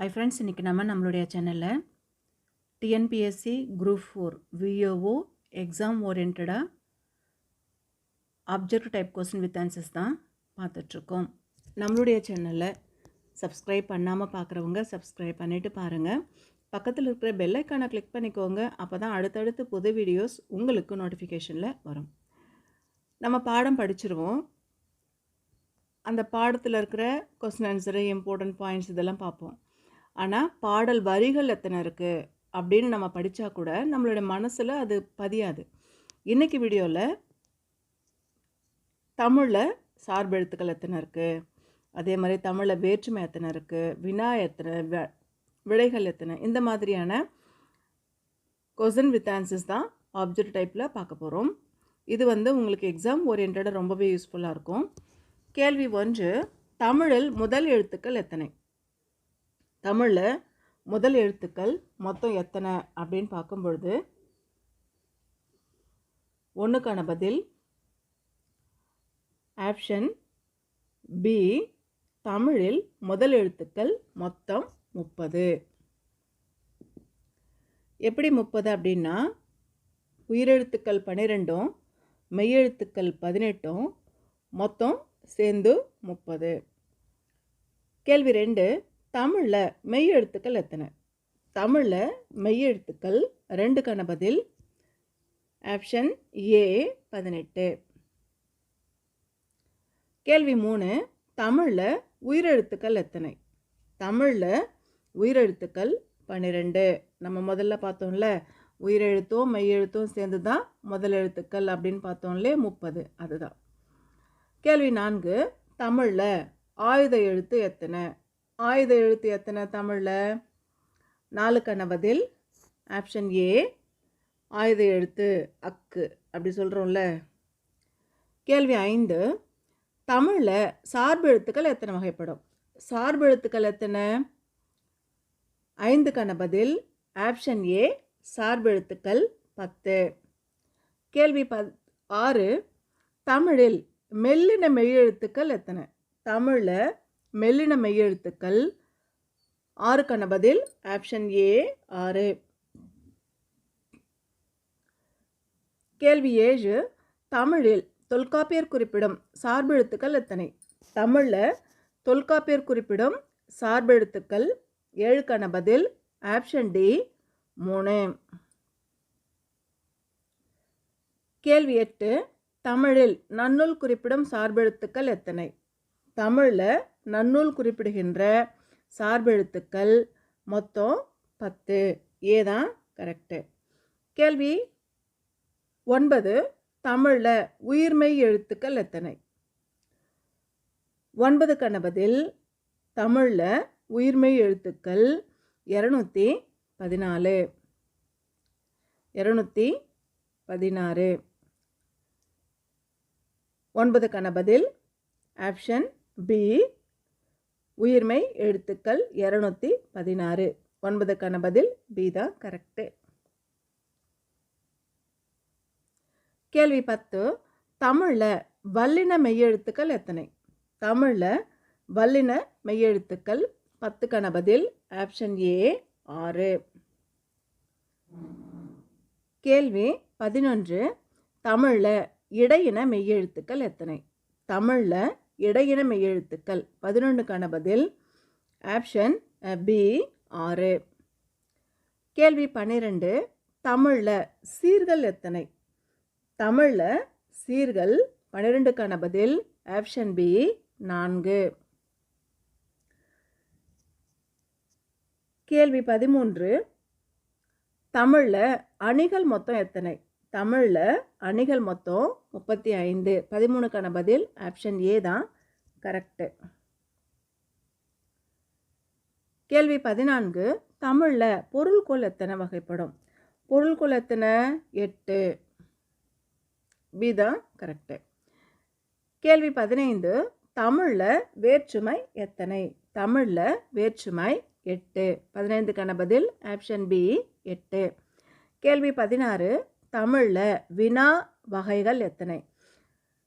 ஐ friends இன்றைக்கி நம்ம நம்மளுடைய சேனலில் TNPSC group four VAO exam ஓரியன்டாக object type question with answers தான் பார்த்துட்ருக்கோம். நம்மளுடைய சேனலில் சப்ஸ்கிரைப் பண்ணாமல் பார்க்குறவங்க சப்ஸ்கிரைப் பண்ணிவிட்டு பாருங்கள் பக்கத்தில் இருக்கிற பெல் ஐக்கானை கிளிக் பண்ணிக்கோங்க. அப்போ தான் அடுத்தடுத்து புது வீடியோஸ் உங்களுக்கு நோட்டிஃபிகேஷனில் வரும். நம்ம பாடம் படிச்சிருவோம். அந்த பாடத்தில் இருக்கிற கொஸ்டின் ஆன்சரு இம்பார்ட்டன்ட் பாயிண்ட்ஸ் இதெல்லாம் பார்ப்போம். ஆனால் பாடல் வரிகள் எத்தனை இருக்குது அப்படின்னு நம்ம படித்தா கூட நம்மளோட மனசில் அது பதியாது. இன்றைக்கி வீடியோவில் தமிழில் சார்பெழுத்துக்கள் எத்தனை இருக்குது அதே மாதிரி தமிழில் வேற்றுமை எத்தனை இருக்குது வினா எத்தனை? வ- விடைகள் எத்தனை? இந்த மாதிரியான கொசன் வித் ஆன்சர்ஸ் தான் ஆப்ஜெக்ட் டைப்பில் பார்க்க போகிறோம் இது வந்து உங்களுக்கு எக்ஸாம் ஓரியன்டாக ரொம்பவே யூஸ்ஃபுல்லாக இருக்கும். கேள்வி ஒன்று தமிழில் முதல் எழுத்துக்கள் எத்தனை? தமிழில் முதல் எழுத்துக்கள் மொத்தம் எத்தனை அப்படின்னு பார்க்கும் பொழுது ஒன்றுக்கான பதில் ஆப்ஷன் பி தமிழில் முதல் எழுத்துக்கள் மொத்தம் முப்பது. எப்படி முப்பது அப்படின்னா உயிரெழுத்துக்கள் பன்னிரெண்டும் மெய்யெழுத்துக்கள் பதினெட்டும் மொத்தம் சேர்ந்து முப்பது. கேள்வி ரெண்டு தமிழில் மெய்யெழுத்துக்கள் எத்தனை? தமிழில் மெய்யெழுத்துக்கள் ரெண்டு பதில் ஆப்ஷன் ஏ பதினெட்டு. கேள்வி மூணு தமிழில் உயிரெழுத்துக்கள் எத்தனை? தமிழில் உயிரெழுத்துக்கள் பன்னிரெண்டு. நம்ம முதல்ல பார்த்தோம்ல உயிரெழுத்தும் மெய்யெழுத்தும் சேர்ந்து தான் முதல் எழுத்துக்கள் அப்படின்னு பார்த்தோம்லே முப்பது அதுதான். கேள்வி நான்கு தமிழில் ஆயுத எழுத்து எத்தனை? ஆயுத எழுத்து எத்தனை தமிழில்? நாலுக்கான பதில் ஆப்ஷன் ஏ ஆயுத எழுத்து அக்கு அப்படி சொல்கிறோம்ல கேள்வி ஐந்து தமிழில் சார்பு எழுத்துக்கள் எத்தனை வகைப்படும்? சார்பு எழுத்துக்கள் எத்தனை? ஐந்துக்கான பதில் ஆப்ஷன் ஏ சார்பு எழுத்துக்கள் பத்து. கேள்வி ப ஆறு தமிழில் மெல்லின மெய்யெழுத்துக்கள் எத்தனை? தமிழில் மெல்லின மெய்யெழுத்துக்கள். ஆறுக்கான பதில் ஆப்ஷன் ஏ ஆறு. கேள்வி ஏழு தமிழில் தொல்காப்பியர் குறிப்பிடும் சார்பெழுத்துக்கள் எத்தனை? தமிழில் தொல்காப்பியர் குறிப்பிடும் சார்பெழுத்துக்கள் ஏழுக்கான பதில் ஆப்ஷன் டி மூணு. கேள்வி எட்டு தமிழில் நன்னூல் குறிப்பிடும் சார்பெழுத்துக்கள் எத்தனை? தமிழில் நன்னூல் குறிப்பிடுகின்ற சார்பெழுத்துக்கள் மொத்தம் பத்து. ஏ தான் கரெக்டு கேள்வி ஒன்பது. தமிழில் உயிர்மெய் எழுத்துக்கள் எத்தனை? ஒன்பது கணபதில் தமிழில் உயிர்மெய் எழுத்துக்கள் இரநூத்தி பதினாலு. இரநூத்தி பதினாறு. ஒன்பது கணபதில் ஆப்ஷன் பி உயிர்மை எழுத்துக்கள் இரநூத்தி பதினாறு. ஒன்பதுக்கான பதில் பி தான் கரெக்டு கேள்வி பத்து. தமிழில் வல்லின மெய்யெழுத்துக்கள் எத்தனை? தமிழில் வல்லின மெய்யெழுத்துக்கள் பத்துக்கான பதில் ஆப்ஷன் ஏ ஆறு. கேள்வி பதினொன்று. தமிழில் இடையின மெய்யெழுத்துக்கள் எத்தனை? தமிழில் இடையின மெய்யெழுத்துக்கள். பதினொன்றுக்கான பதில் ஆப்ஷன் பி ஆறு. கேள்வி பன்னிரெண்டு தமிழில் சீர்கள் எத்தனை? தமிழில் சீர்கள் பன்னிரெண்டுக்கான பதில் ஆப்ஷன் பி நான்கு. கேள்வி பதிமூன்று தமிழில் அணிகள் மொத்தம் எத்தனை? தமிழில் அணிகள் மொத்தம் முப்பத்தி ஐந்து. பதிமூணுக்கான பதில் ஆப்ஷன் ஏ தான். கரெக்டு கேள்வி பதினான்கு. தமிழில் பொருள் கொலத்தனை வகைப்படும்? பொருள் கொலத்தனை எட்டு. பி தான் கரெக்டு கேள்வி பதினைந்து. தமிழில் வேற்றுமை எத்தனை? தமிழில் வேற்றுமை எட்டு. பதினைந்துக்கான பதில் ஆப்ஷன் பி எட்டு. கேள்வி பதினாறு. தமிழில் வினா வகைகள் எத்தனை?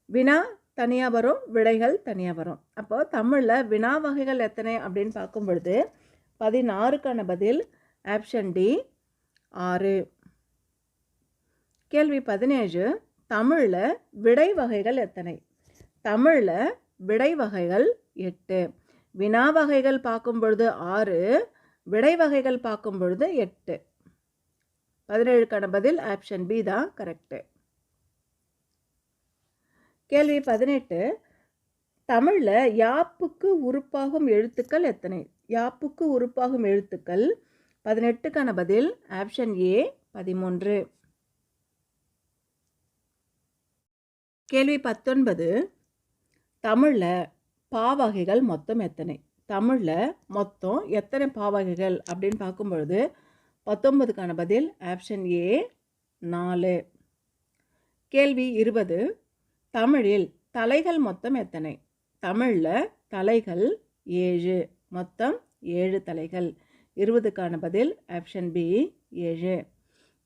வினா தனியாக வரும் விடைகள் தனியாக வரும். அப்போது தமிழில் வினா வகைகள் எத்தனை அப்படின்னு பார்க்கும் பொழுது பதினாறுக்கான பதில் ஆப்ஷன் டி ஆறு. கேள்வி பதினேழு தமிழில் விடை வகைகள் எத்தனை? தமிழில் விடை வகைகள் எட்டு. வினா வகைகள் பார்க்கும் பொழுது ஆறு விடை வகைகள் பார்க்கும் பொழுது எட்டு. பதினேழுக்கான பதில் ஆப்ஷன் பி தான் கரெக்டு கேள்வி பதினெட்டு. தமிழில் யாப்புக்கு உருப்பாகும் எழுத்துக்கள் எத்தனை? யாப்புக்கு உருப்பாகும் எழுத்துக்கள் பதினெட்டுக்கான பதில் ஆப்ஷன் ஏ பதிமூன்று. கேள்வி பத்தொன்பது. தமிழில் பாவகைகள் மொத்தம் எத்தனை? தமிழில் மொத்தம் எத்தனை பாவகைகள் அப்படின்னு பார்க்கும்பொழுது பத்தொன்பதுக்கான பதில் ஆப்ஷன் ஏ நாலு. கேள்வி இருபது. தமிழில் தலைகள் மொத்தம் எத்தனை? தமிழில் தலைகள் ஏழு. மொத்தம் ஏழு தலைகள். இருபதுக்கான பதில் ஆப்ஷன் பி ஏழு.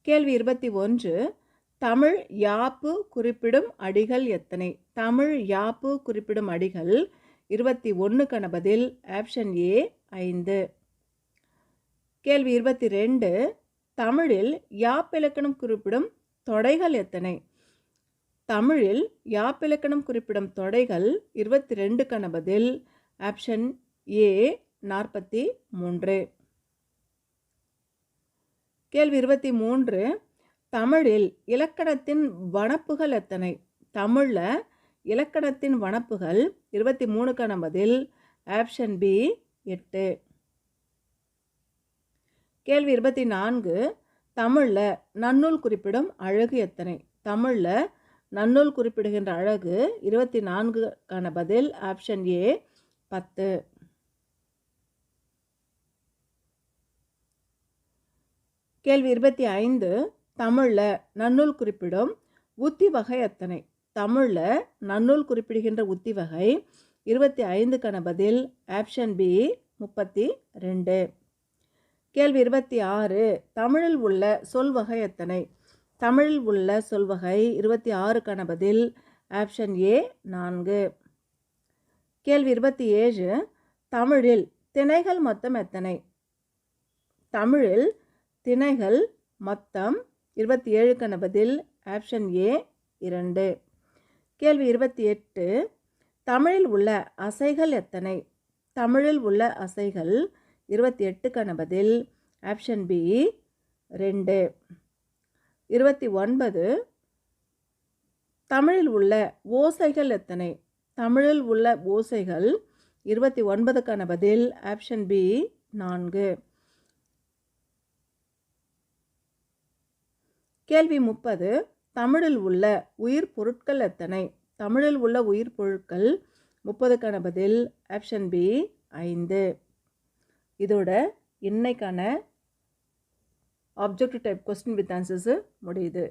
கேள்வி இருபத்தி ஒன்று. தமிழ் யாப்பு குறிப்பிடும் அடிகள் எத்தனை? தமிழ் யாப்பு குறிப்பிடும் அடிகள் இருபத்தி ஒன்றுக்கான பதில் ஆப்ஷன் ஏ ஐந்து. கேள்வி இருபத்தி ரெண்டு. தமிழில் யாப்பிலக்கணம் குறிப்பிடும் தொடைகள் எத்தனை? தமிழில் யாப்பிலக்கணம் குறிப்பிடும் தொடைகள் இருபத்தி ரெண்டுக்கான பதில் ஆப்ஷன் ஏ நாற்பத்தி மூன்று. கேள்வி இருபத்தி மூன்று தமிழில் இலக்கணத்தின் வனப்புகள் எத்தனை? தமிழில் இலக்கணத்தின் வனப்புகள் இருபத்தி மூணுக்கான பதில் ஆப்ஷன் பி எட்டு. கேள்வி இருபத்தி நான்கு தமிழில் நன்னூல் குறிப்பிடும் அழகு எத்தனை? தமிழில் நன்னூல் குறிப்பிடுகின்ற அழகு இருபத்தி நான்குக்கான பதில் ஆப்ஷன் ஏ பத்து. கேள்வி இருபத்தி ஐந்து தமிழில் நன்னூல் குறிப்பிடும் உத்தி வகை எத்தனை தமிழில் நன்னூல் குறிப்பிடுகின்ற உத்தி வகை இருபத்தி ஐந்துக்கான பதில் ஆப்ஷன் பி முப்பத்தி ரெண்டு. கேள்வி இருபத்தி ஆறு தமிழில் உள்ள சொல் வகை எத்தனை தமிழில் உள்ள சொல்வகை இருபத்தி ஆறுக்கான பதில் ஆப்ஷன் ஏ நான்கு. கேள்வி இருபத்தி ஏழு தமிழில் திணைகள் மொத்தம் எத்தனை? தமிழில் திணைகள் மொத்தம் இருபத்தி ஏழுக்கான பதில் ஆப்ஷன் ஏ இரண்டு. கேள்வி இருபத்தி எட்டு தமிழில் உள்ள அசைகள் எத்தனை? தமிழில் உள்ள அசைகள் இருபத்தி எட்டுக்கான பதில் ஆப்ஷன் பி ரெண்டு இருபத்தி ஒன்பது தமிழில் உள்ள ஓசைகள் எத்தனை? தமிழில் உள்ள ஓசைகள் இருபத்தி ஒன்பதுக்கான பதில் ஆப்ஷன் பி நான்கு. கேள்வி முப்பது தமிழில் உள்ள உயிர் பொருட்கள் எத்தனை? தமிழில் உள்ள உயிர் பொருட்கள் முப்பதுக்கான பதில் ஆப்ஷன் பி ஐந்து. இதோட இன்னைக்கான objective type question with answers முடியுது.